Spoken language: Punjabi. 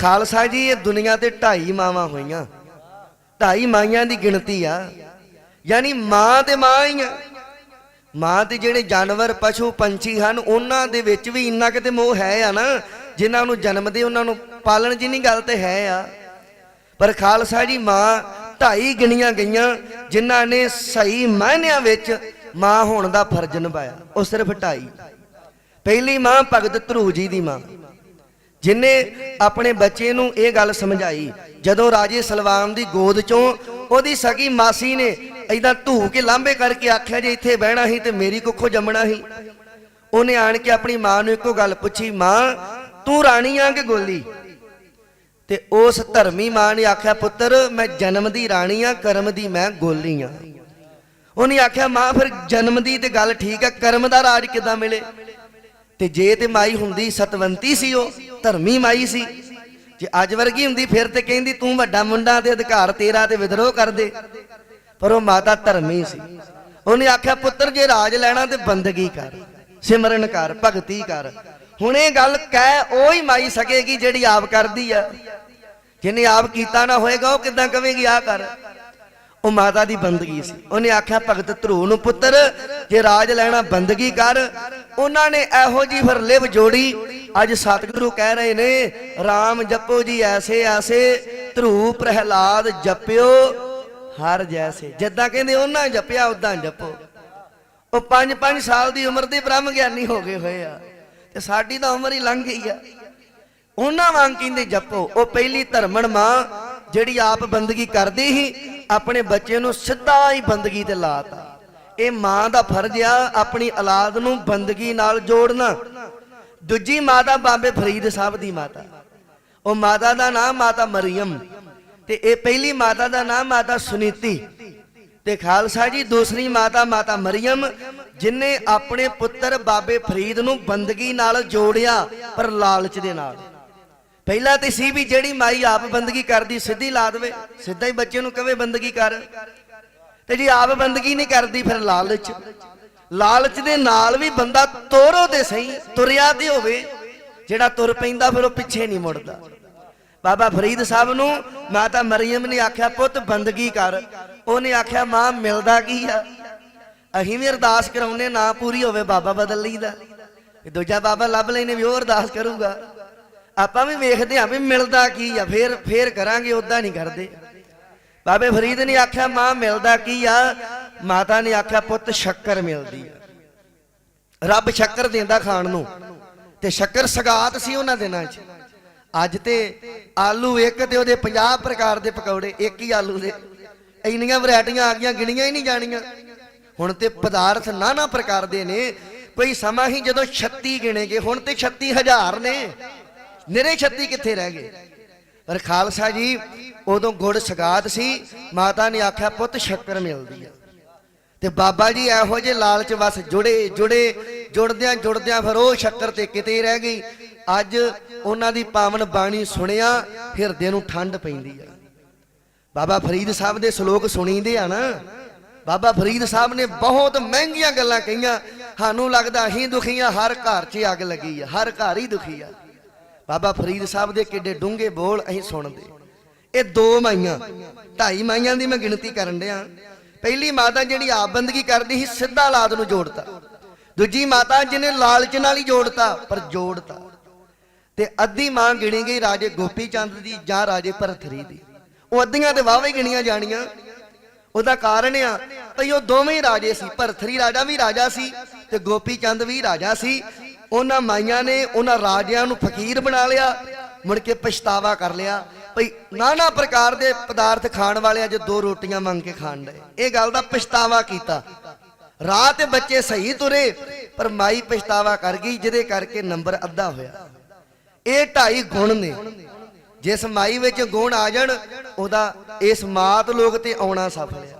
ਖਾਲਸਾ ਜੀ, ਇਹ ਦੁਨੀਆ ਤੇ ਢਾਈ ਮਾਵਾਂ ਹੋਈਆਂ। ਢਾਈ ਮਾਈਆਂ ਦੀ ਗਿਣਤੀ ਆ। ਯਾਨੀ ਮਾਂ ਤੇ ਮਾਂ ਹੀ ਆ। ਮਾਂ ਤੇ ਜਿਹੜੇ ਜਾਨਵਰ, ਪਸ਼ੂ, ਪੰਛੀ ਹਨ, ਉਹਨਾਂ ਦੇ ਵਿੱਚ ਵੀ ਇੰਨਾ ਕਿਤੇ ਮੋਹ ਹੈ ਆ ਨਾ, ਜਿਨ੍ਹਾਂ ਨੂੰ ਜਨਮਦੇ ਉਹਨਾਂ ਨੂੰ ਪਾਲਣ ਜਿੰਨੀ ਗੱਲ ਤੇ ਹੈ ਆ। ਪਰ ਖਾਲਸਾ ਜੀ, ਮਾਂ ਢਾਈ ਗਿਣੀਆਂ ਗਈਆਂ, ਜਿਨ੍ਹਾਂ ਨੇ ਸਹੀ ਮਾਇਨਿਆਂ ਵਿੱਚ ਮਾਂ ਹੋਣ ਦਾ ਫਰਜ਼ ਨਿਭਾਇਆ। ਉਹ ਸਿਰਫ ਢਾਈ। ਪਹਿਲੀ ਮਾਂ ਭਗਤ ਧਰੂ ਜੀ ਦੀ ਮਾਂ। ਜਿਨੇ ਆਪਣੇ ਬੱਚੇ ਨੂੰ ਇਹ ਗੱਲ ਸਮਝਾਈ, ਜਦੋਂ ਰਾਜੇ ਸਲਵਾਨ ਦੀ ਗੋਦ ਚੋਂ ਉਹਦੀ ਸਗੀ ਮਾਸੀ ਨੇ ਐਦਾਂ ਧੂ ਕੇ ਲਾਂਬੇ ਕਰਕੇ ਆਖਿਆ ਜੇ ਇੱਥੇ ਬਹਿਣਾ ਸੀ ਤੇ ਮੇਰੀ ਕੁੱਖੋਂ ਜੰਮਣਾ ਸੀ। ਉਹਨੇ ਆਣ ਕੇ ਆਪਣੀ ਮਾਂ ਨੂੰ ਇੱਕੋ ਗੱਲ ਪੁੱਛੀ, ਮਾਂ, ਤੂੰ ਰਾਣੀ ਆ ਕਿ ਗੋਲੀ? ਤੇ ਉਸ ਧਰਮੀ ਮਾਂ ਨੇ ਆਖਿਆ, ਪੁੱਤਰ, ਮੈਂ ਜਨਮ ਦੀ ਰਾਣੀ ਆ, ਕਰਮ ਦੀ ਮੈਂ ਗੋਲੀ ਆ। ਉਹਨੇ ਆਖਿਆ, ਮਾਂ, ਫਿਰ ਜਨਮ ਦੀ ਤੇ ਗੱਲ ਠੀਕ ਆ ਕਰਮ ਦਾ ਰਾਜ ਕਿਦਾਂ ਮਿਲੇ? ਤੇ ਜੇ ਤੇ ਮਾਈ ਹੁੰਦੀ ਸਤਵੰਤੀ ਸੀ ਉਹ। ਧਰਮੀ ਮਾਈ ਸੀ। ਜੇ ਅੱਜ ਵਰਗੀ ਹੁੰਦੀ ਫਿਰ ਤੇ ਕਹਿੰਦੀ, ਤੂੰ ਵੱਡਾ ਮੁੰਡਾ ਤੇ ਅਧਿਕਾਰ ਤੇਰਾ ਤੇ ਵਿਦਰੋਹ ਕਰ ਦੇ। ਪਰ ਉਹ ਮਾਤਾ ਧਰਮੀ ਸੀ। ਉਹਨੇ ਆਖਿਆ, ਪੁੱਤਰ, ਜੇ ਰਾਜ ਲੈਣਾ ਤੇ ਬੰਦਗੀ ਕਰ, ਸਿਮਰਨ ਕਰ, ਭਗਤੀ ਕਰ। ਹੁਣ ਇਹ ਗੱਲ ਕਹਿ ਉਹ ਹੀ ਮਾਈ ਸਕੇਗੀ ਜਿਹੜੀ ਆਪ ਕਰਦੀ ਆ। ਜਿਹਨੇ ਆਪ ਕੀਤਾ ਨਾ ਹੋਏਗਾ, ਉਹ ਕਿਦਾਂ ਕਵੇਗੀ? ਆ ਕਰ। ਉਹ ਮਾਤਾ ਦੀ ਬੰਦਗੀ ਸੀ। ਉਹਨੇ ਆਖਿਆ, ਭਗਤ ਧਰੂ ਨੂੰ ਪੁੱਤਰ, ਜੇ ਰਾਜ ਲੈਣਾ ਬੰਦਗੀ ਕਰ, ਉਹਨਾਂ ਨੇ ਇਹੋ ਜੀ ਫਿਰ ਲਿਵ ਜੋੜੀ ਅੱਜ ਸਤਿਗੁਰੂ ਕਹਿ ਰਹੇ ਨੇ RAM ਜਪੋ ਜੀ ਐਸੇ ਐਸੇ ਧਰੂ ਪ੍ਰਹਿਲਾਦ ਜਪਿਓ, ਹਰ ਜੈਸੇ। ਜਿੱਦਾਂ ਕਹਿੰਦੇ ਉਹਨਾਂ ਜਪਿਆ ਉਦਾਂ ਜਪੋ। ਉਹ 5-5 ਸਾਲ ਦੀ ਉਮਰ ਦੇ ਬ੍ਰਹਮ ਗਿਆਨੀ ਹੋ ਗਏ ਹੋਏ ਆ, ਤੇ ਸਾਡੀ ਤਾਂ ਉਮਰ ਹੀ ਲੰਘ ਗਈ ਆ। ਉਹਨਾਂ ਵਾਂਗ ਕਹਿੰਦੇ ਜਪੋ। ਉਹ ਪਹਿਲੀ ਧਰਮਣ ਮਾਂ, ਜਿਹੜੀ ਆਪ ਬੰਦਗੀ ਕਰਦੀ ਸੀ, ਆਪਣੇ ਬੱਚੇ ਨੂੰ ਸਿੱਧਾ ਹੀ ਬੰਦਗੀ ਤੇ ਲਾਤਾ। ਇਹ ਮਾਂ ਦਾ ਫਰਜ਼ ਆ, ਆਪਣੀ ਔਲਾਦ ਨੂੰ ਬੰਦਗੀ ਨਾਲ ਜੋੜਨਾ। ਦੂਜੀ ਮਾਤਾ ਬਾਬੇ ਫਰੀਦ ਸਾਹਿਬ ਦੀ ਮਾਤਾ। ਉਹ ਮਾਤਾ ਦਾ ਨਾਮ ਮਾਤਾ ਮਰੀਮ ਤੇ ਇਹ ਪਹਿਲੀ ਮਾਤਾ ਦਾ ਨਾਮ ਮਾਤਾ ਸੁਨੀਤੀ। ਤੇ ਖਾਲਸਾ ਜੀ, ਦੂਸਰੀ ਮਾਤਾ ਮਾਤਾ ਮਰੀਮ ਜਿਨੇ ਆਪਣੇ ਪੁੱਤਰ ਬਾਬੇ ਫਰੀਦ ਨੂੰ ਬੰਦਗੀ ਨਾਲ ਜੋੜਿਆ, ਪਰ ਲਾਲਚ ਦੇ ਨਾਲ। ਪਹਿਲਾਂ ਤੇ ਸੀ ਵੀ ਜਿਹੜੀ ਮਾਈ ਆਪ ਬੰਦਗੀ ਕਰਦੀ, ਸਿੱਧੀ ਲਾ ਦੇਵੇ, ਸਿੱਧਾ ਹੀ ਬੱਚੇ ਨੂੰ ਕਵੇ, ਬੰਦਗੀ ਕਰ। ਤੇ ਜੀ ਆਪ ਬੰਦਗੀ ਨਹੀਂ ਕਰਦੀ, ਫਿਰ ਲਾਲਚ। ਲਾਲਚ ਦੇ ਨਾਲ ਵੀ ਬੰਦਾ ਤੋਰੋ ਦੇ ਸਹੀ, ਤੁਰਿਆ ਤੇ ਹੋਵੇ। ਜਿਹੜਾ ਤੁਰ ਪੈਂਦਾ ਫਿਰ ਉਹ ਪਿੱਛੇ ਨਹੀਂ ਮੁੜਦਾ। ਬਾਬਾ ਫਰੀਦ ਸਾਹਿਬ ਨੂੰ ਮਾਤਾ ਮਰੀਮ ਨੇ ਆਖਿਆ, ਪੁੱਤ, ਬੰਦਗੀ ਕਰ। ਉਹਨੇ ਆਖਿਆ, ਮਾਂ, ਮਿਲਦਾ ਕੀ ਆ? ਅਸੀਂ ਵੀ ਅਰਦਾਸ ਕਰਾਉਨੇ ਨਾ ਪੂਰੀ ਹੋਵੇ ਬਾਬਾ ਬਦਲ ਲਈਦਾ। ਇਹ ਦੂਜਾ ਬਾਬਾ ਲੱਭ ਲੈਨੇ ਵੀ ਉਹ ਅਰਦਾਸ ਕਰੂਗਾ। ਆਪਾਂ ਵੀ ਵੇਖਦੇ ਹਾਂ ਵੀ ਮਿਲਦਾ ਕੀ ਆ, ਫੇਰ ਫੇਰ ਕਰਾਂਗੇ ਉਦਾਂ ਨਹੀਂ ਕਰਦੇ। ਬਾਬੇ ਫਰੀਦ ਨੇ ਆਖਿਆ, ਮਾਂ, ਮਿਲਦਾ ਕੀ ਆ? ਮਾਤਾ ਨੇ ਆਖਿਆ, ਪੁੱਤ, ਸ਼ੱਕਰ ਮਿਲਦੀ ਆ। ਰੱਬ ਸ਼ੱਕਰ ਦਿੰਦਾ ਖਾਣ ਨੂੰ ਤੇ ਸ਼ੱਕਰ ਸਗਾਤ ਸੀ ਉਹਨਾਂ ਦਿਨਾਂ 'ਚ। ਅੱਜ ਤੇ ਆਲੂ ਇੱਕ ਤੇ ਉਹਦੇ 50 ਪ੍ਰਕਾਰ ਦੇ ਪਕੌੜੇ, ਇੱਕ ਹੀ ਆਲੂ ਦੇ। ਇੰਨੀਆਂ ਵੈਰਾਈਟੀਆਂ ਆ ਗਈਆਂ, ਗਿਣੀਆਂ ਹੀ ਨਹੀਂ ਜਾਣੀਆਂ। ਹੁਣ ਤੇ ਪਦਾਰਥ ਨਾਨਾ ਪ੍ਰਕਾਰ ਦੇ ਨੇ। ਕੋਈ ਸਮਾਂ ਹੀ ਜਦੋਂ 36 ਗਿਣੇਗੇ ਹੁਣ ਤੇ 36000 ਨੇ। ਨਿਰੇ 36 ਕਿੱਥੇ ਰਹਿ ਗਏ? ਪਰ ਖਾਲਸਾ ਜੀ, ਉਦੋਂ ਗੁੜ ਸਗਾਤ ਸੀ। ਮਾਤਾ ਨੇ ਆਖਿਆ, ਪੁੱਤ, ਸ਼ੱਕਰ ਮਿਲਦੀ ਆ। ਤੇ ਬਾਬਾ ਜੀ ਇਹੋ ਜਿਹੇ ਲਾਲਚ ਵਸ ਜੁੜੇ ਜੁੜੇ, ਜੁੜਦਿਆਂ ਜੁੜਦਿਆਂ ਫਿਰ ਉਹ ਸ਼ੱਕਰ ਤੇ ਕਿਤੇ ਰਹਿ ਗਈ। ਅੱਜ ਉਹਨਾਂ ਦੀ ਪਾਵਨ ਬਾਣੀ ਸੁਣਿਆ, ਹਿਰਦੇ ਨੂੰ ਠੰਡ ਪੈਂਦੀ ਆ। ਬਾਬਾ ਫਰੀਦ ਸਾਹਿਬ ਦੇ ਸ਼ਲੋਕ ਸੁਣੀਂਦੇ ਆ ਨਾ, ਬਾਬਾ ਫਰੀਦ ਸਾਹਿਬ ਨੇ ਬਹੁਤ ਮਹਿੰਗੀਆਂ ਗੱਲਾਂ ਕਹੀਆਂ। ਸਾਨੂੰ ਲੱਗਦਾ ਅਸੀਂ ਦੁਖੀਆਂ ਹਰ ਘਰ 'ਚ ਅੱਗ ਲੱਗੀ ਆ, ਹਰ ਘਰ ਹੀ ਦੁਖੀ ਆ। ਬਾਬਾ ਫਰੀਦ ਸਾਹਿਬ ਦੇ ਕਿੱਡੇ ਡੂੰਘੇ ਬੋਲ ਅਸੀਂ ਸੁਣਦੇ। ਇਹ ਦੋ ਮਾਈਆਂ, ਢਾਈ ਮਾਈਆਂ ਦੀ ਮੈਂ ਗਿਣਤੀ ਕਰਨ ਡਿਆ। ਪਹਿਲੀ ਮਾਤਾ ਜਿਹੜੀ ਆਪ ਬੰਦਗੀ ਕਰਦੀ ਸੀ, ਸਿੱਧਾ ਔਲਾਦ ਨੂੰ ਜੋੜਤਾ। ਦੂਜੀ ਮਾਤਾ ਜਿਹਨੇ ਲਾਲਚ ਨਾਲ ਹੀ ਜੋੜਤਾ, ਪਰ ਜੋੜਤਾ। ਤੇ ਅੱਧੀ ਮਾਂ ਗਿਣੀ ਗਈ ਰਾਜੇ ਗੋਪੀ ਚੰਦ ਦੀ ਜਾਂ ਰਾਜੇ ਭਰਥਰੀ ਦੀ। ਉਹ ਅੱਧੀਆਂ ਤੇ ਵਾਹਵੇ ਗਿਣੀਆਂ ਜਾਣੀਆਂ। ਉਹਦਾ ਕਾਰਨ ਆ, ਭਈ ਉਹ ਦੋਵੇਂ ਰਾਜੇ ਸੀ। ਭਰਥਰੀ ਰਾਜਾ ਵੀ ਰਾਜਾ ਸੀ ਤੇ ਗੋਪੀ ਚੰਦ ਵੀ ਰਾਜਾ ਸੀ। ਉਹਨਾਂ ਮਾਈਆਂ ਨੇ ਉਹਨਾਂ ਰਾਜਿਆਂ ਨੂੰ ਫਕੀਰ ਬਣਾ ਲਿਆ, ਮੁੜ ਕੇ ਪਛਤਾਵਾ ਕਰ ਲਿਆ। ਭਈ ਨਾਨਾ ਪ੍ਰਕਾਰ ਦੇ ਪਦਾਰਥ ਖਾਣ ਵਾਲੇ ਅੱਜ ਦੋ ਰੋਟੀਆਂ ਮੰਗ ਕੇ ਖਾਣ ਦੇ ਇਹ ਗੱਲ ਦਾ ਪਛਤਾਵਾ ਕੀਤਾ। ਰਾਹ ਤੇ ਬੱਚੇ ਸਹੀ ਤੁਰੇ, ਪਰ ਮਾਈ ਪਛਤਾਵਾ ਕਰ ਗਈ, ਜਿਹਦੇ ਕਰਕੇ ਨੰਬਰ ਅੱਧਾ ਹੋਇਆ। ਇਹ ਢਾਈ ਗੁਣ ਨੇ। ਜਿਸ ਮਾਈ ਵਿੱਚ ਗੁਣ ਆ ਜਾਣ, ਉਹਦਾ ਇਸ ਮਾਤ ਲੋਕ ਤੇ ਆਉਣਾ ਸਫਲ ਹੈ